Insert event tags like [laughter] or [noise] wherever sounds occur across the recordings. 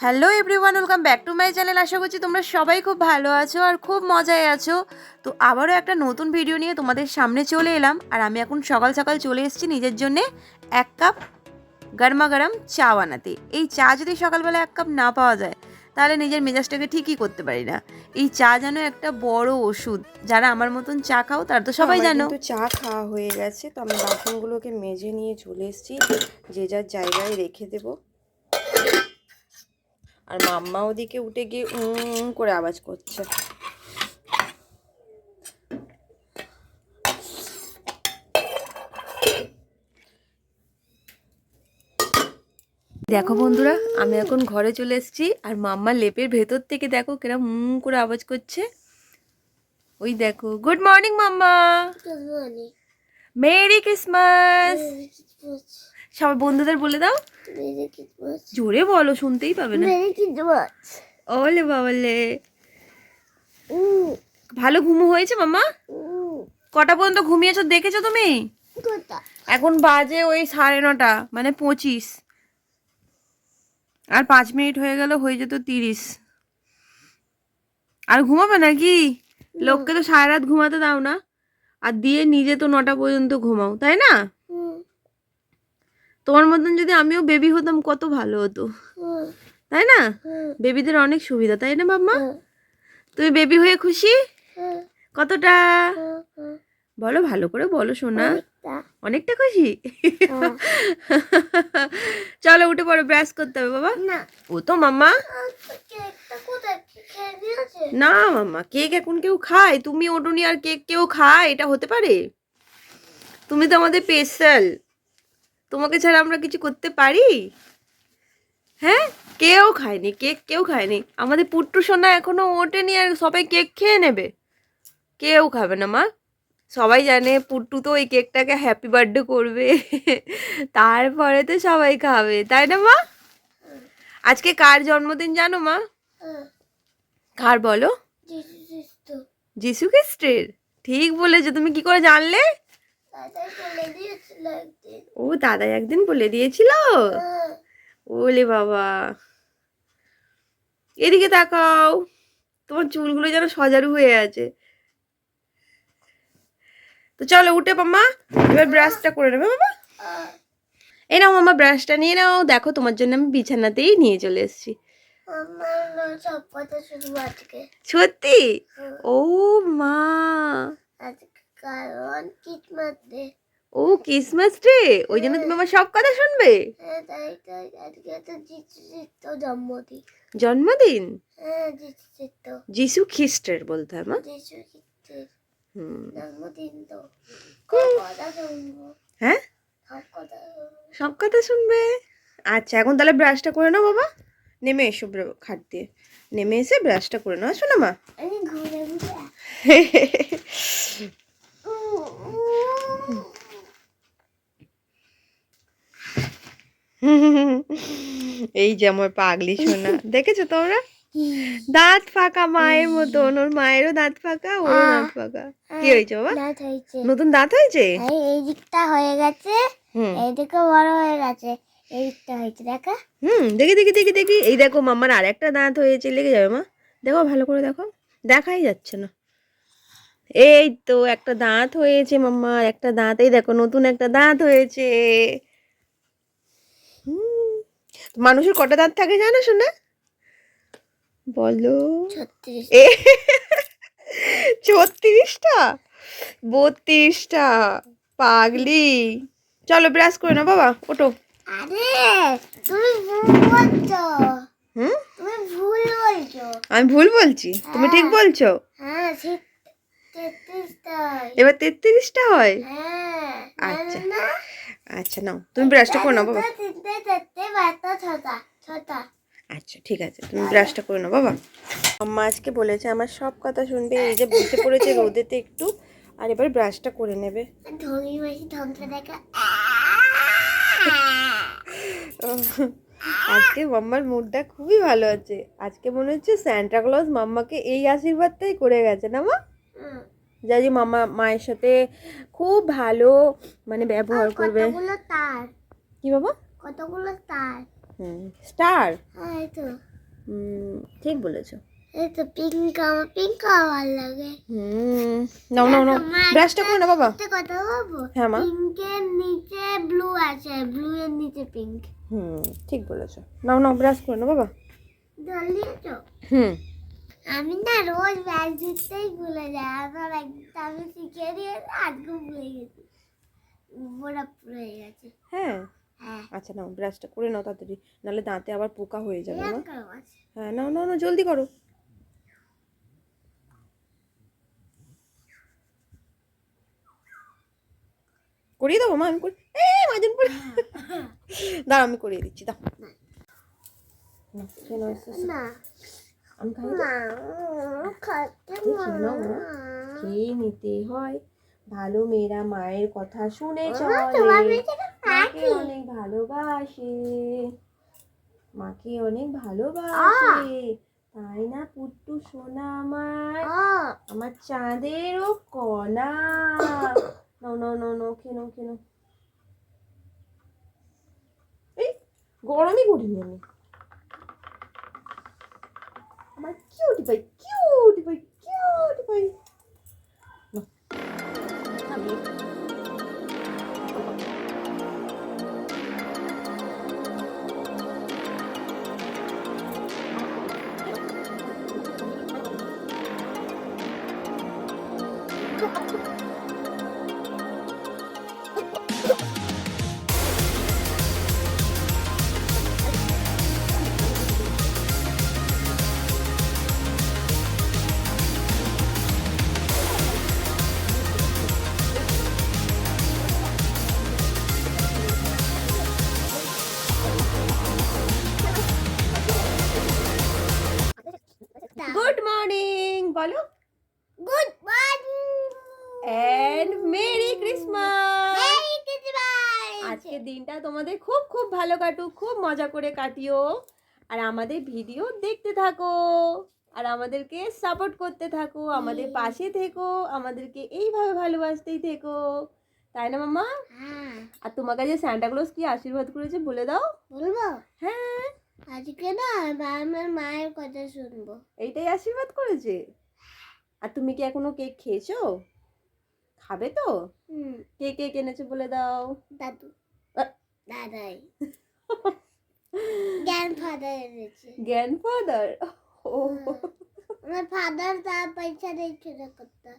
Hello everyone welcome back to my channel আশা করছি তোমরা সবাই খুব ভালো আছো আর খুব মজায় আছো। তো আবারও একটা নতুন ভিডিও নিয়ে তোমাদের সামনে চলে এলাম। আর আমি এখন সকাল সকাল চলে এসেছি নিজের জন্যে এক কাপ গরমা গরম চা বানাতে। এই চা যদি সকালবেলা এক কাপ না পাওয়া যায় তাহলে নিজের মেজাজটাকে ঠিকই করতে পারি না। এই চা যেন একটা বড় ওষুধ। যারা আমার মতন চা খাও তারা তো সবাই জানো। কিন্তু চা খাওয়া হয়ে গেছে তো আমি বাসনগুলোকে মেজে নিয়ে চলে এসেছি। যে যার জায়গায় রেখে দেব। আর মাম্মা ওদিকে উঠে গিয়ে উম করে আওয়াজ করছে। দেখো বন্ধুরা আমি এখন ঘরে চলে এসেছি আর মাম্মা লেপের ভেতর থেকে দেখো কেরম মুম করে আওয়াজ করছে। ওই দেখো good morning mamma! Merry Christmas. সবাই বন্ধুদের বলে দাও। জোরে বলো শুনতেই পাবে না. ওলে বাবলে। ভালো ঘুমো হয়েছে মাম্মা mm. কটা পর্যন্ত ঘুমিয়েছো দেখেছ তুমি? এখন বাজে ওই সাড়ে নটা মানে পঁচিশ। আর পাঁচ মিনিট হয়ে গেল হয়ে যেত তিরিশ। আর ঘুমাবে নাকি? লোককে তো সারা রাত ঘুমাতে দাও না। আর দিয়ে নিজে তো নটা পর্যন্ত ঘুমাও তাই না? তোমার মতন যদি আমিও বেবি হতাম কত ভালো হতো। তাই না? বেবিদের অনেক সুবিধা তাই না mm, তুমি বেবি হয়ে খুশি? কতটা. বলো ভালো করে বলো শোনা অনেকটা। খুশি। চলো উঠে পড়ো ব্রাশ করতে হবে বাবা। না। ও তো মাম্মা। না মাম্মা কেক এখন কেউ খায়। তুমি ওটুনি আর কেক কেউ খায় এটা হতে পারে? তুমি তো আমাদের স্পেশাল তোমাকে ছাড়া আমরা কিছু করতে পারি? হ্যাঁ? কেউ খায়নি কেক কেউ খায়নি। আমাদের পুট্টু সোনা এখনও ওঠেনি আর সবাই কেক খেয়ে নেবে। কেউ খাবে না মা। সবাই জানে পুট্টু তো ওই কেকটাকে হ্যাপি বার্থডে করবে। তারপরে তো সবাই খাবে তাই না মা? আজকে কার জন্মদিন জানো মা? কার বলো? যিশু খ্রিস্টের। ঠিক বলেছ তুমি কি করে জানলে? ও দাদা একদিন বলে দিয়েছিল? হ্যাঁ, ওলে বাবা। এদিকে তাকাও তোমার চুলগুলো যেন সজারু হয়ে আছে। তো চলো উঠে মামা এবার ব্রাশটা করে নেবে বাবা হ্যাঁ। এই নাও মামা ব্রাশটা নিয়ে নাও দেখো তোমার জন্য আমি বিছানাতেই নিয়ে চলে এসেছি। সত্যি? হ্যাঁ, ও মা। আজকে কারণ কিটমাস ডে ও ক্রিসমাস ডে ওই জন্য তুমি আমার সব কথা শুনবে? হ্যাঁ তাই তাই আজকে তো জন্মদিন। জন্মদিন? হ্যাঁ যিশু যিশু খ্রিস্টের বলতে হয় মা। যিশু খ্রিস্টের হুম। জন্মদিন তো। কথা শুনব। হ্যাঁ? সব কথা সব কথা শুনবে? আচ্ছা এখন তাহলে ব্রাশটা করে নাও বাবা। নেমে এসো খাট দিয়ে। নেমে এসে ব্রাশটা করে নাও। শোনো মা। আমি ঘুরে ঘুরে। [laughs] এই যে আমার পাগলি সোনা। দেখেছ তোমরা? দাঁত ফাঁকা মায়ের মতন ওর মায়েরও দাঁত ফাঁকা ওর দাঁত ফাঁকা। কি হয়েছে বাবা? নতুন দাঁত হয়েছে? এই দিকটা হয়ে গেছে। এই দিকে বড় হয়ে গেছে। এই দিকটা হয়েছে দেখা? হুম দেখি দেখি দেখি দেখি। এই দেখো মামার আর একটা দাঁত হয়েছে লেগে যাবে মা। দেখো ভালো করে দেখো। দেখাই যাচ্ছে না। এই তো একটা দাঁত হয়েছে মাম্মার একটা দাঁত। এই দেখো নতুন একটা দাঁত হয়েছে। মানুষের কটা দাঁত থাকে জানো শোনা? বলো। [laughs] ছত্রিশটা? বত্রিশটা। পাগলি। চলো ব্রাশ করে না বাবা ওটো বলছো। বলছো। আমি ভুল বলছি? তুমি ঠিক বলছো? হ্যাঁ ঠিক। তেত্রিশটা এবার তেত্রিশটা হয়? হ্যাঁ। আচ্ছা। আচ্ছা নাও। তুমি ব্রাশটা করে নাও বাবা। আচ্ছা ঠিক আছে। তুমি ব্রাশটা করে নাও বাবা। আম্মা আজকে বলেছে আমার সব কথা শুনবে এই যে বসে পড়েছে রোদেতে একটু। আর এবার ব্রাশটা করে নেবে। আজকে মাম্মার মুডটা খুবই ভালো আছে। আজকে মনে হচ্ছে স্যান্টা ক্লজ মাম্মাকে এই আশীর্বাদটাই করে গেছে না মা? যে মামা মায়ের সাথে খুব ভালো মানে ব্যবহার করবে। কতগুলো তার? কি বাবা? কতগুলো তার? হুম স্টার? হ্যাঁ তো। ঠিক বলেছ। এই তো পিঙ্ক আমার পিঙ্ক ভালো লাগে। হুম নাও নাও নাও। ব্রাশটা করে না বাবা। একটা কথা বলব? হ্যাঁ মা। পিঙ্কের নিচে ব্লু আছে ব্লু এর নিচে পিঙ্ক। হুম ঠিক বলেছ। নাও নাও ব্রাশ করে না বাবা। জল দিয়েছ? হুম। আমি না রোজ ব্যাগ দিতেই ভুলে যাই। আমার একটা আমি শিখে দিয়েছি আজকে ভুলে গেছি। বড় হয়ে গেছে। হ্যাঁ? হ্যাঁ। আচ্ছা নাও ব্রাশটা করে নাও তাড়াতাড়ি। নাহলে দাঁতে আবার পোকা হয়ে যাবে না? হ্যাঁ নাও নাও নাও জলদি করো। করিয়ে দেবো মা আমি করি এ মাজন পড়ে দাঁড়া আমি করিয়ে দিচ্ছি দাও। না। আমি খাই না খেয়ে নিতে হয়। ভালো মেয়েরা মায়ের কথা শুনে চলে। মাকে অনেক ভালোবাসে। মাকে অনেক ভালোবাসে। তাই না পুট্টু সোনা আমার? আমার চাঁদেরও কণা। নো নো নো নো খেনো খেনো এই গরমই করিনি আমি। আমার কিউটি ভাই কিউটি ভাই কিউটি ভাই নাও, ভালো কাটুক খুব মজা করে কাটিও। আর আমাদের ভিডিও দেখতে থাকো। আর আমাদেরকে সাপোর্ট করতে থাকো। আমাদের পাশে থেকো। আমাদেরকে এইভাবে ভালোবাসতেই থেকো। তাই না মামা হ্যাঁ। আর তোমার কাছে স্যান্টা ক্লজ কি আশীর্বাদ করেছে বলে দাও। বলব? হ্যাঁ। আজকে না আমার মায়ের কথা শুনব। এইটাই আশীর্বাদ করেছে? আর তুমি কি এখনও কেক খেয়েছো? খাবে তো? কে কে এনেছে বলে দাও। দাদু। দাদাই [laughs] গ্র্যান্ড ফাদার এনেছে গ্র্যান্ড ফাদার ও আমার ফাদার তার পয়সা দিয়েছিল করতে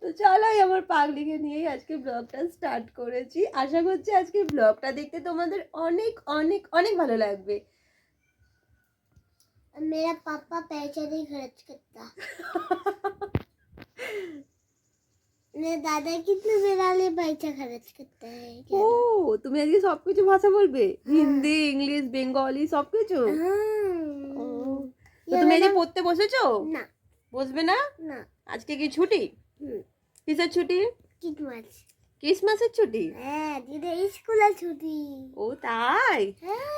তো চলো এই আমার পাগলিকে নিয়েই আজকে ব্লগটা স্টার্ট করেছি আশা করছি আজকে ব্লগটা দেখতে তোমাদের অনেক অনেক অনেক ভালো লাগবে मेरा पापा पैसे नहीं खर्च करता ও তুমি আজকে সবকিছু ভাষা বলবে? হ্যাঁ। হিন্দি ইংলিশ বেঙ্গলি সবকিছু? হ্যাঁ। তো ইয়ে তুমি আজকে পড়তে বসেছো? না। বসবে না? না। আজকে কি ছুটি? কিসের ছুটি? ক্রিসমাস। ক্রিসমাসের ছুটি? হ্যাঁ দিদি স্কুলের ছুটি। ও তাই?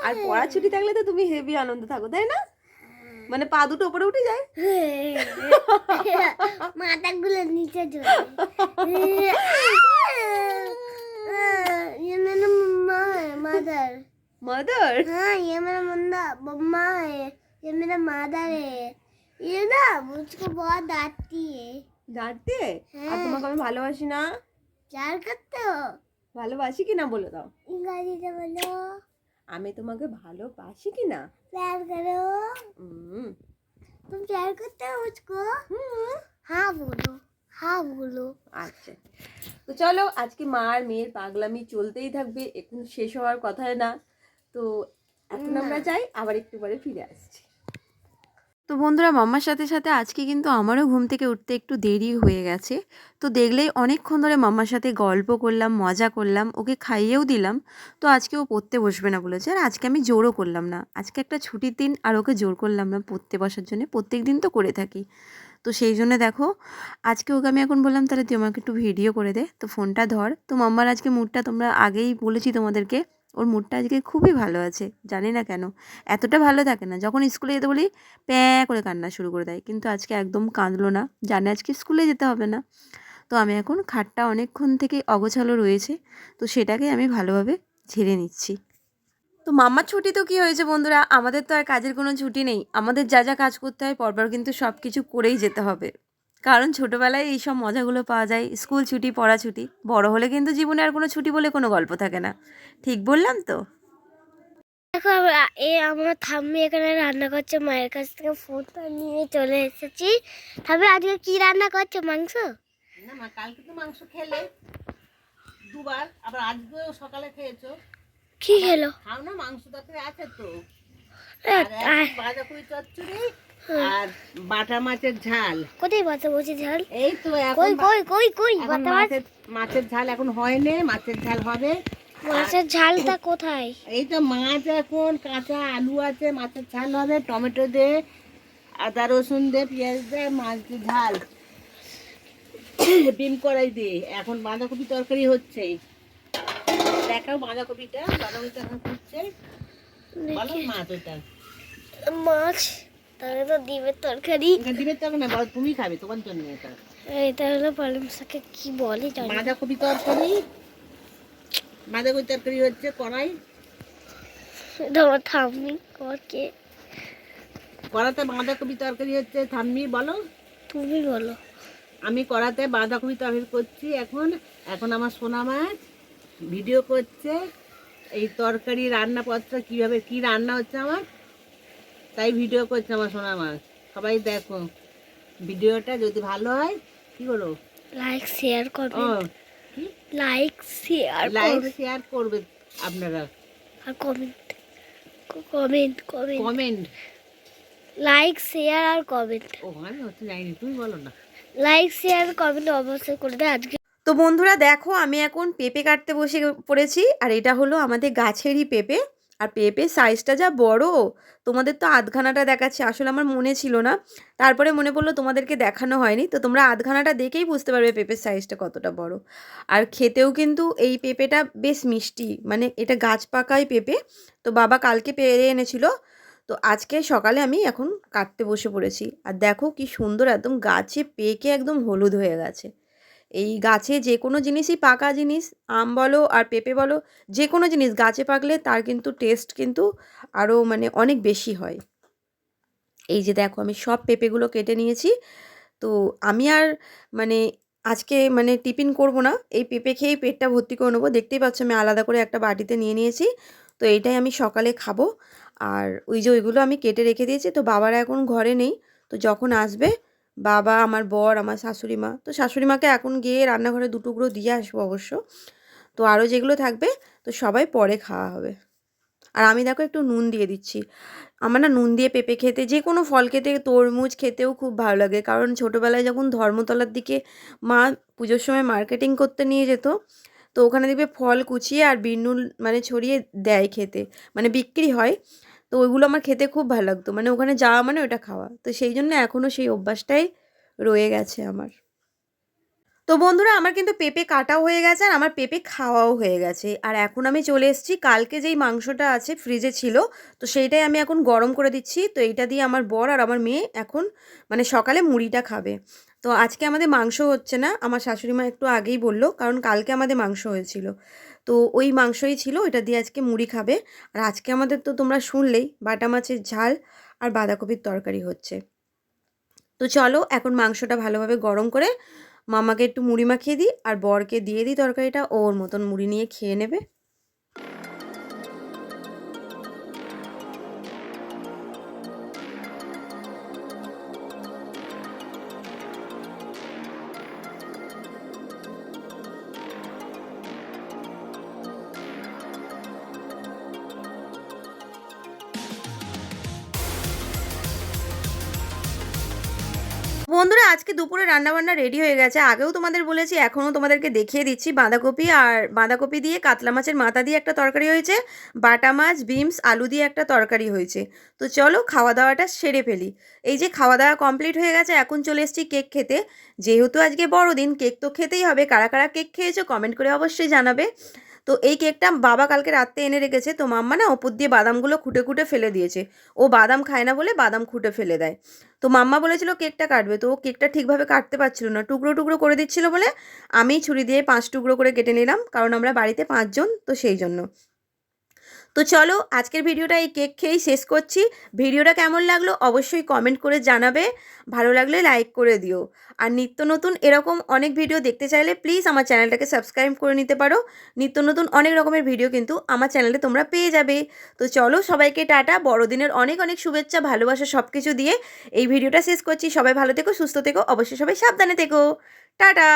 আর হ্যাঁ। পড়ার ছুটি থাকলে তো তুমি হেভি আনন্দ থাকো তাই না? মানে পা দুটো উপরে উঠে যায় [laughs] মাথাগুলো নিচে [laughs] চলে ये मेरा मम्मा है मदर মাদার हाँ ये मेरा मुन्ना मम्मा है ये मेरा मदर है ये ना मुझको बहुत डांटती है ডাঁটতে আর তোমাকে আমি ভালোবাসি না प्यार करते हो ভালোবাসি কি না বলে দাও इंग्लिश से बोलो আমি তোমাকে ভালোবাসি কি না प्यार करो উম, तुम प्यार करते हो मुझको হুম। हाँ बोलो हाँ बोलो আচ্ছা তো চলো আজকে মা আর মেয়ের পাগলামি চলতেই থাকবে এখন শেষ হওয়ার কথা না তো এখন আমরা যাই আবার একটু পরে ফিরে আসছি তো বন্ধুরা মাম্মার সাথে সাথে আজকে কিন্তু আমারও ঘুম থেকে উঠতে একটু দেরি হয়ে গেছে। তো দেখলেই অনেকক্ষণ ধরে মাম্মার সাথে গল্প করলাম, মজা করলাম, ওকে খাইয়েও দিলাম। তো আজকে ও পড়তে বসবে না বলেছে আর আজকে আমি জোরও করলাম না। আজকে একটা ছুটির দিন আর ওকে জোর করলাম না পড়তে বসার জন্য। প্রত্যেক দিন তো করে থাকি। তো সেই জন্য দেখো, আজকে ওকে আমি এখন বললাম, তাহলে তুই আমাকে একটু ভিডিও করে দে। তো ফোনটা ধর। তো মাম্মার আজকে মুডটা তোমরা আগেই বলেছি তোমাদেরকে। ওর মুডটা আজকে খুবই ভালো আছে, জানি না কেন। এতটা ভালো থাকে না, যখন স্কুলে যেতে বলি, প্যাঁ করে কান্না শুরু করে দেয়, কিন্তু আজকে একদম কাঁদলো না, জানে আজকে স্কুলে যেতে হবে না। তো আমি এখন খাটটা অনেকক্ষণ থেকে অগোছালো রয়েছে, তো সেটাকে আমি ভালোভাবে ঝেড়ে নিচ্ছি। তো মাম্মার ছুটি তো কি হয়েছে বন্ধুরা? আমাদের তো আর কাজের কোনো ছুটি নেই, আমাদের যা যা কাজ করতে হয়, পরপর কিন্তু সব কিছু করেই যেতে হবে। কারণ ছোটোবেলায় এই সব মজাগুলো পাওয়া যায় স্কুল ছুটি পড়া ছুটি। বড় হলে কিন্তু জীবনে আর কোনো ছুটি বলে কোনো গল্প থাকে না। ঠিক বললাম তো? দেখো এ আমরা থাম্মি এখানে রান্না করছে মায়ের কাছ থেকে ফোনটা নিয়ে চলে এসেছি। তবে আজকে কি রান্না করছ মাংস? না মা কালকে তো মাংস খেলে। দুবার আবার আজকেও সকালে খেয়েছো। কি খেলো? খাও না মাংস তরকারি আছে তো। বাঁধাকপি চচ্চড়ি আর বাটা মাছের ঝাল। কোথায় বাচ্চা বসে ঝাল? এই তো এখন কই কই কই কই এখন মাছের মাছের ঝাল এখন হয়নি মাছের ঝাল হবে। মাছের ঝালটা কোথায়? এই তো মাছ এখন কাঁচা আলু আছে মাছের ঝাল হবে টমেটো দে আদা রসুন দে পেঁয়াজ দে মাছ দিয়ে ঝাল। ডিম কড়াই দে এখন বাঁধাকপি তরকারি হচ্ছে। দেখাও বাঁধাকপিটা বাঁধাকপিটা ফুটছে বলো মাছ ওটা। মাছ তাহলে তো ডিমের তরকারি। ডিমের তরকারি না বলো তুমি খাবে তোমার জন্য এটা। এটা হলো পালং শাকে কি বলে জানি। বাঁধাকপি তরকারি বাঁধাকপি তরকারি হচ্ছে কড়াই। আমার থাম্মি করকে কড়াতে বাঁধাকপি তরকারি হচ্ছে থাম্মি বলো। তুমি বলো। আমি কড়াতে বাঁধাকপি তরকারি করছি এখন। এখন আমার সোনা মাছ ভিডিও করছে এই তরকারি রান্নাপত্র কীভাবে কি রান্না হচ্ছে আমার। তাই ভিডিও করছে আমার সোনা মাছ সবাই দেখো। ভিডিওটা যদি ভালো হয় কি করো লাইক শেয়ার করবে। লাইক শেয়ার লাইক শেয়ার করবে। আপনারা। আর comment comment comment comment like share আর কমেন্ট ও আমি হচ্ছে জানি তুমি বলো না। লাইক শেয়ার কমেন্ট অবশ্যই করে দেয় আজকে। তো বন্ধুরা দেখো আমি এখন পেঁপে কাটতে বসে পড়েছি আর এটা হলো আমাদের গাছেরই পেঁপে। আর পেঁপে সাইজটা যা বড়, তোমাদের তো আধখানাটা দেখাচ্ছে, আসলে আমার মনে ছিল না। তারপরে মনে পড়ল তোমাদেরকে দেখানো হয়নি, তো তোমরা আধখানাটা দেখেই বুঝতে পারবে পেঁপের সাইজটা কতটা বড়। আর খেতেও কিন্তু এই পেঁপেটা বেশ মিষ্টি মানে এটা গাছ পাকাই পেঁপে, তো বাবা কালকে পেরে এনেছিল, তো আজকে সকালে আমি এখন কাটতে বসে পড়েছি। আর দেখো কি সুন্দর, একদম গাছে পেকে একদম হলুদ হয়ে গেছে। এই গাছে যে কোনো জিনিসই পাকা জিনিস, আম বলো আর পেঁপে বলো যে কোনো জিনিস গাছে পাকলে তার কিন্তু টেস্ট কিন্তু আরও মানে অনেক বেশি হয়। এই যে দেখো আমি সব পেঁপেগুলো কেটে নিয়েছি। তো আমি আর মানে আজকে মানে টিফিন করব না, এই পেঁপে খেয়েই পেটটা ভর্তি করে নেব। দেখতেই পাচ্ছ আমি আলাদা করে একটা বাটিতে নিয়ে নিয়েছি। তো এইটাই আমি সকালে খাব। আর ওই যে ওইগুলো আমি কেটে রেখে দিয়েছি। তো বাবারা এখন ঘরে নেই। তো যখন আসবে বাবা, আমার বর, আমার শাশুড়ি মা। তো শাশুড়ি মাকে এখন গিয়ে রান্নাঘরে দুটুকরো দিয়ে আসব অবশ্য। তো আরও যেগুলো থাকবে, তো সবাই পরে খাওয়া হবে। আর আমি দেখো একটু নুন দিয়ে দিচ্ছি। আমার না নুন দিয়ে পেঁপে খেতে, যে কোনো ফল খেতে, তরমুজ খেতেও খুব ভালো লাগে। কারণ ছোটোবেলায় যখন ধর্মতলার দিকে মা পুজোর সময় মার্কেটিং করতে নিয়ে যেত, তো ওখানে দেখবে ফল কুচিয়ে আর বিনুল মানে ছড়িয়ে দেয় খেতে। মানে বিক্রি হয়। তো ওইগুলো আমার খেতে খুব ভালো লাগতো। মানে ওখানে যাওয়া মানে ওটা খাওয়া। তো সেই জন্য এখনও সেই অভ্যাসটাই রয়ে গেছে আমার। তো বন্ধুরা, আমার কিন্তু পেঁপে কাটাও হয়ে গেছে আর আমার পেঁপে খাওয়াও হয়ে গেছে। আর এখন আমি চলে এসেছি। কালকে যেই মাংসটা আছে ফ্রিজে ছিল, তো সেইটাই আমি এখন গরম করে দিচ্ছি। তো এইটা দিয়ে আমার বর আর আমার মেয়ে এখন মানে সকালে মুড়িটা খাবে। তো আজকে আমাদের মাংস হচ্ছে না। আমার শাশুড়ি মা একটু আগেই বলল, কারণ কালকে আমাদের মাংস হয়েছিল। তো ওই মাংসই ছিল, ওইটা দিয়ে আজকে মুড়ি খাবে। আর আজকে আমাদের তো তোমরা শুনলেই বাটা মাছের ঝাল আর বাঁধাকপির তরকারি হচ্ছে। তো চলো এখন মাংসটা ভালোভাবে গরম করে মামাকে একটু মুড়ি মাখিয়ে দিই, আর বরকে দিয়ে দিই তরকারিটা। ওর মতন মুড়ি নিয়ে খেয়ে নেবে। আজকে দুপুরে রান্নাবান্না রেডি হয়ে গেছে। আগেও তোমাদের বলেছি, এখনও তোমাদেরকে দেখিয়ে দিচ্ছি বাঁধাকপি আর বাঁধাকপি দিয়ে কাতলা মাছের মাথা দিয়ে একটা তরকারি হয়েছে, বাটা মাছ বিমস আলু দিয়ে একটা তরকারি হয়েছে। তো চলো খাওয়া দাওয়াটা সেরে ফেলি। এই যে খাওয়া দাওয়া কমপ্লিট হয়ে গেছে, এখন চলে এসেছি কেক খেতে। যেহেতু আজকে বড়দিন, কেক তো খেতেই হবে। কারা কারা কেক খেয়েছো কমেন্ট করে অবশ্যই জানাবে। তো এই কেকটা বাবা কালকে রাত্রে এনে রেখেছে, তো মাম্মা না ওপর দিয়ে বাদামগুলো খুঁটে খুঁটে ফেলে দিয়েছে। ও বাদাম খায় না বলে বাদাম খুঁটে ফেলে দেয়। তো মাম্মা বলেছিল কেকটা কাটবে, তো ও কেকটা ঠিকভাবে কাটতে পারছিল না। টুকরো টুকরো করে দিচ্ছিল বলে আমি ছুরি দিয়ে পাঁচ টুকরো করে কেটে নিলাম, কারণ আমরা বাড়িতে পাঁচজন, তো সেই জন্য। তো চলো আজকের ভিডিওটা এই কেক খেয়েই শেষ করছি। ভিডিওটা কেমন লাগল অবশ্যই কমেন্ট করে জানাবে। ভালো লাগলে লাইক করে দিও। আর নিত্য নতুন এরকম অনেক ভিডিও দেখতে চাইলে প্লিজ আমার চ্যানেলটাকে সাবস্ক্রাইব করে নিতে পারো। নিত্য নতুন অনেক রকমের ভিডিও কিন্তু আমার চ্যানেলে তোমরা পেয়ে যাবে। তো চলো সবাইকে টাটা। বড়দিনের অনেক অনেক শুভেচ্ছা, ভালোবাসা সব কিছু দিয়ে এই ভিডিওটা শেষ করছি। সবাই ভালো থেকো, সুস্থ থেকো। অবশ্যই সবাই সাবধানে থেকো। টাটা!